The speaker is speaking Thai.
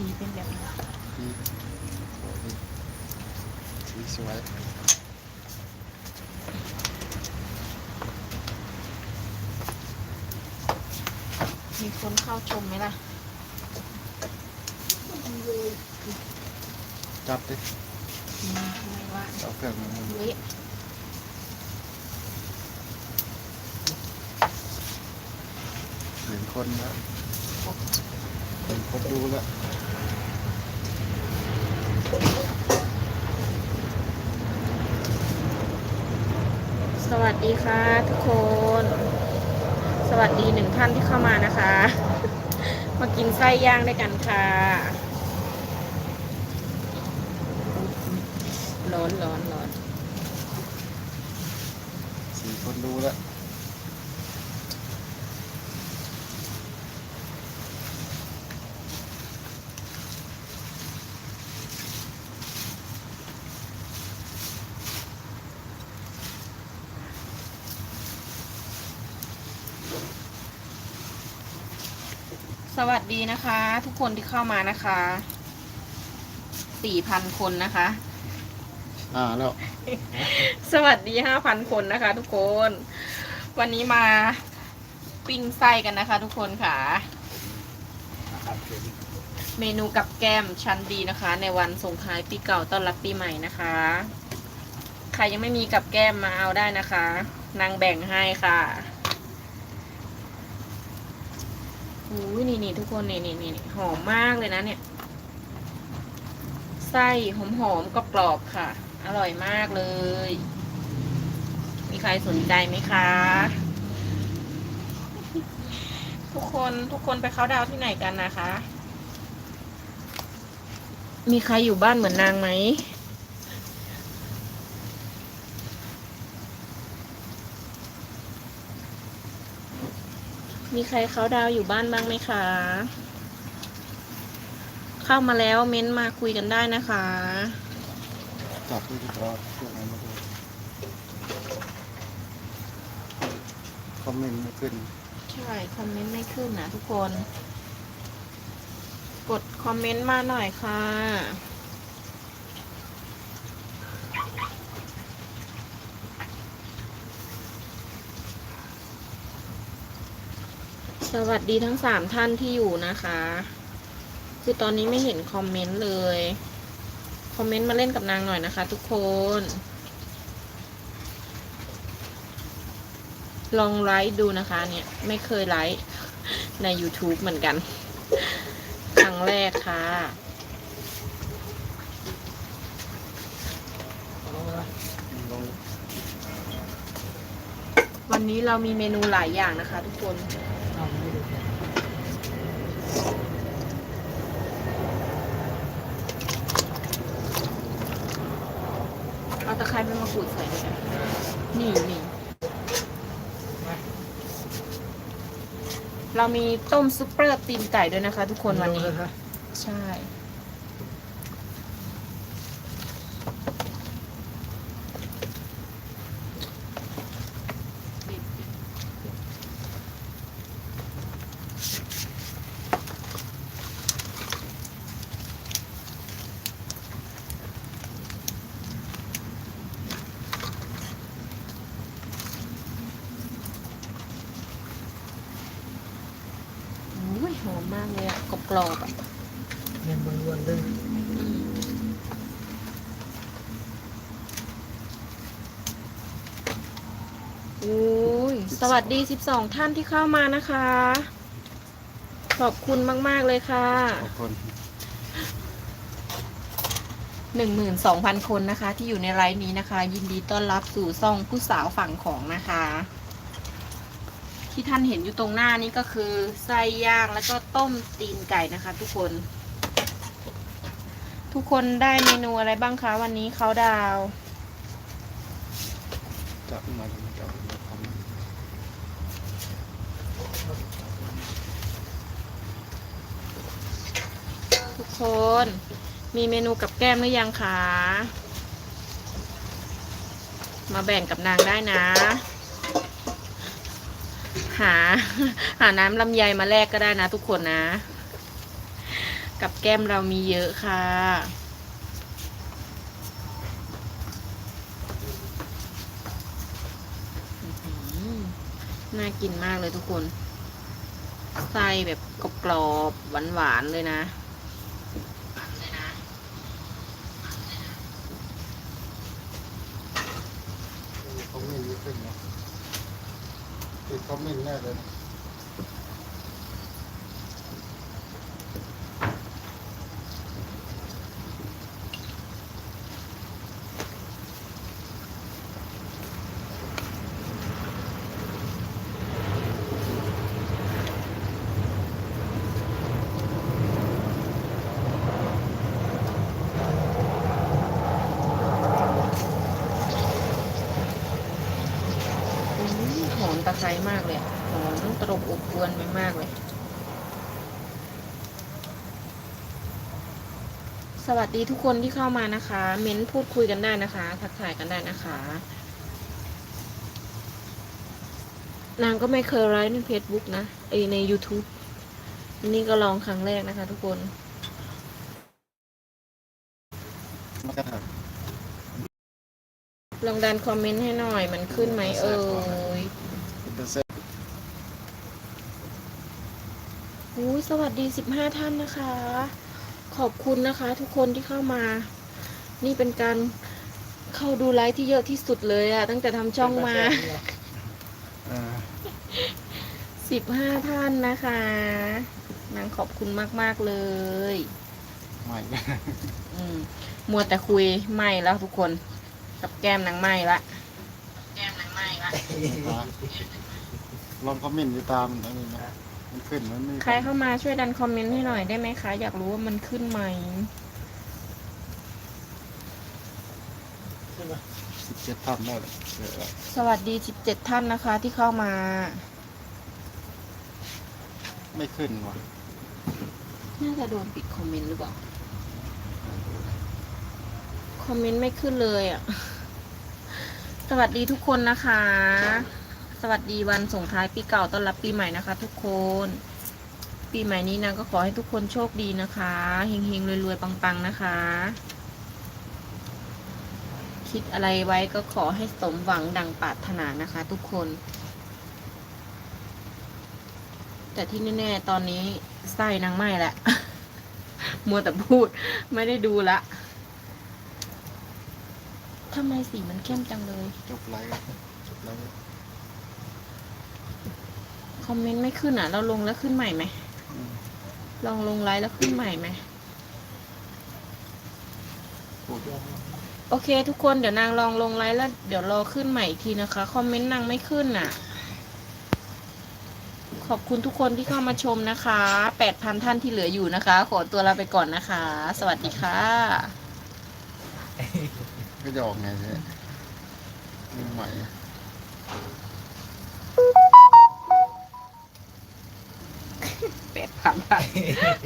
สีเป็นแบบนี้สีโอ้ยสีสวยมีคนเข้าชมไหมล่ะ จับดิอืมไม่ว่าเอาเครื่องมือเละหนึ่งคนแล้วหนึ่งคนดูแล้ว สวัสดีค่ะทุกคน สวัสดีหนึ่งท่านที่เข้ามานะคะ มากินไส้ย่างด้วยกันค่ะ ร้อนร้อนร้อนสี่คนดูแล้ว สวัสดีนะคะ ทุกคนที่เข้ามานะคะสี่พันคนนะคะ อ่าแล้วสวัสดีห้าพันคนนะคะ ทุกคน วันนี้มาปิ้งไส้กันนะคะ ทุกคนค่ะ เมนูกับแก้มชั้นดีนะคะ ในวันส่งท้ายปีเก่าต้อนรับปีใหม่นะคะ ใครยังไม่มีกับแก้มมาเอาได้นะคะ นางแบ่งให้ค่ะ อุ้ยนี่นี่ทุกคนนี่นี่นี่หอมมากเลยนะเนี่ย ไส้หอมหอมกรอบๆค่ะ อร่อยมากเลย มีใครสนใจไหมคะ ทุกคนทุกคนไปเขาดาวที่ไหนกันนะคะ มีใครอยู่บ้านเหมือนนางไหม มีใครเขาน์ดาวน์อยู่บ้านบ้างไหมคะ เข้ามาแล้วเม้นต์มาคุยกันได้นะคะจับที่รอเครื่องไหนมาดูคอมเมนต์ไม่ขึ้น ใช่ คอมเมนต์ไม่ขึ้นนะทุกคน กดคอมเมนต์มาหน่อยค่ะ สวัสดีทั้งสามท่านที่อยู่นะคะ คือตอนนี้ไม่เห็นคอมเมนต์เลย คอมเมนต์มาเล่นกับนางหน่อยนะคะ ทุกคน ลองไลฟ์ดูนะคะเนี่ย ไม่เคยไลฟ์ใน YouTube เหมือนกัน ครั้งแรกค่ะวันนี้เรามีเมนูหลายอย่างนะคะทุกคน เอาตะไคร้เป็นมะกรูดใส่ด้วยกันนี่นี่เรามีต้มซุปเปอร์ตีนไก่ด้วยนะคะ ทุกคนวันนี้ ใช่ อุ้ยหอ มมากเลยอะกรอบๆอะเงินบนวนเลยอุ้ยสวัสดี12ท่านที่เข้ามานะคะ ขอบคุณมาก ๆ เลยค่ะ ขอบคน12,000คนนะคะ ที่อยู่ในไลฟ์นี้นะคะ ยินดีต้อนรับสู่ซ่องผู้สาวฝั่งของนะคะ ที่ท่านเห็นอยู่ตรงหน้านี้ก็คือไส้ย่างแล้วก็ต้มตีนไก่นะคะ ทุกคน ทุกคนได้เมนูอะไรบ้างคะวันนี้เขาดาวจับมาดูจับมาทำทุกคน มีเมนูกับแก้มหรือยังคะ มาแบ่งกับนางได้นะ หา หาน้ำลำไยมาแลกก็ได้นะทุกคนนะ กับแก้มเรามีเยอะค่ะน่ากินมากเลยทุกคน ไส้แบบกรอบๆหวานๆเลยนะเขาไม่รู้ขึ้นนะ ติดคอมเมนต์แน่เลยนะ อืม หอมตะไคร้มากเลยอะหอมตรบอบอวนไปมากเลย สวัสดีทุกคนที่เข้ามานะคะ เม้นพูดคุยกันได้นะคะ ทักทายกันได้นะคะ นางก็ไม่เคยไลฟ์ใน Facebook นะไอยใน YouTube นี่ก็ลองครั้งแรกนะคะทุกคนมันก็หักลองดันคอมเมนต์ให้หน่อย มันขึ้นไหมเอ่ย เป็นเส้นอุ้ยสวัสดีสิบห้าท่านนะคะ ขอบคุณนะคะทุกคนที่เข้ามา นี่เป็นการเข้าดูไลฟ์ที่เยอะที่สุดเลยอะตั้งแต่ทำช่องมาอ่าสิบห้าท่านนะคะ นางขอบคุณมาก ๆ เลยใหม่อืมมัวแต่คุยไม่แล้วทุกคน กับแก้มนางไม่ละแก้มนางไม่ละ ลองคอมเมนต์ดูตามอันนี้นะมันขึ้นมันไม่ใครเข้ามาช่วยดันคอมเมนต์ให้หน่อยได้ไหมคะ อยากรู้ว่ามันขึ้นไหมใช่ไหมสิบเจ็ดท่านได้เลยเดี๋ยวสวัสดีสิบเจ็ดท่านนะคะ ที่เข้ามา ไม่ขึ้นว่ะน่าจะโดนปิดคอมเมนต์หรือเปล่า คอมเมนต์ไม่ขึ้นเลยอะ สวัสดีทุกคนนะคะ สวัสดีวันส่งท้ายปีเก่าต้อนรับปีใหม่นะคะ ทุกคน ปีใหม่นี้นะก็ขอให้ทุกคนโชคดีนะคะเฮงๆรวยๆปังๆนะคะ คิดอะไรไว้ก็ขอให้สมหวังดังปรารถนานะคะ ทุกคน แต่ที่แน่ๆตอนนี้ไส้นางไหม้ละ มัวแต่พูดไม่ได้ดูละทำไมสีมันเข้มจังเลย จบไลฟ์จบไลฟ์ คอมเมนต์ไม่ขึ้นอะ เราลงแล้วขึ้นใหม่ไหม ลองลงไลฟ์แล้วขึ้นใหม่ไหม โอเค ทุกคนเดี๋ยวนางลองลงไลฟ์แล้ว เดี๋ยวรอขึ้นใหม่อีกทีนะคะ คอมเมนต์นางไม่ขึ้นอะ ขอบคุณทุกคนที่เข้ามาชมนะคะ แปดพันท่านที่เหลืออยู่นะคะ ขอตัวลาไปก่อนนะคะ สวัสดีค่ะ ก็จะออกไงเนี่ยใหม่ แปดพันท่าน